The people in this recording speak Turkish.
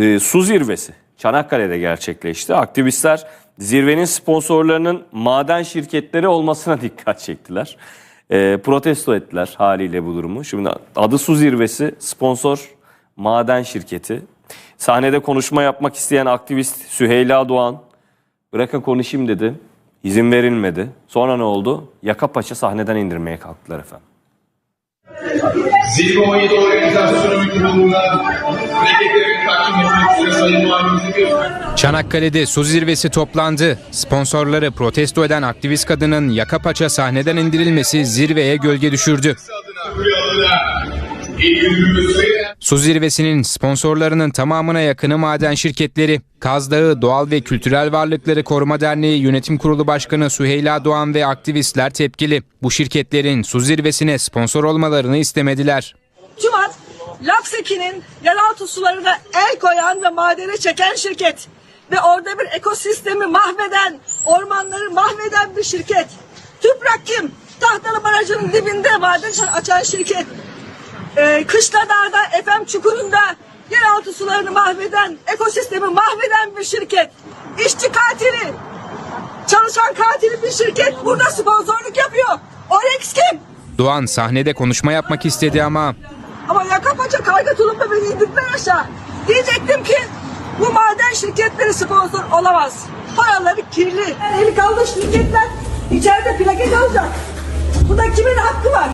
e, su zirvesi Çanakkale'de gerçekleşti. Aktivistler zirvenin sponsorlarının maden şirketleri olmasına dikkat çektiler. E, protesto ettiler haliyle bu durumu. Şimdi adı su zirvesi, sponsor maden şirketi. Sahnede konuşma yapmak isteyen aktivist Süheyla Doğan, bırakın konuşayım dedi. İzin verilmedi. Sonra ne oldu? Yaka paça sahneden indirmeye kalktılar efendim. Zirve 17 organizasyonu mikrofonundan Sayın Çanakkale'de su zirvesi toplandı. Sponsorları protesto eden aktivist kadının yaka paça sahneden indirilmesi zirveye gölge düşürdü. Su zirvesinin sponsorlarının tamamına yakını maden şirketleri. Kaz Dağı Doğal ve Kültürel Varlıkları Koruma Derneği Yönetim Kurulu Başkanı Süheyla Doğan ve aktivistler tepkili. Bu şirketlerin su zirvesine sponsor olmalarını istemediler. TÜMAT, Lapseki'nin yeraltı sularına el koyan ve madene çeken şirket. Ve orada bir ekosistemi mahveden, ormanları mahveden bir şirket. Tüprak kim? Tahtalı Barajı'nın dibinde maden açan şirket. Ee, Kışladağ'da, Efem Çukuru'nda yeraltı sularını mahveden, ekosistemi mahveden bir şirket. İşçi katili, çalışan katili bir şirket burada sponsorluk yapıyor. Orex kim? Doğan sahnede konuşma yapmak istedi ama Ama yaka paça kayga tulumda beni indirdiler aşağı. Diyecektim ki bu maden şirketleri sponsor olamaz. Paraları kirli. Eli kaldı şirketler içeride plaket alacak. Burada kimin hakkı var?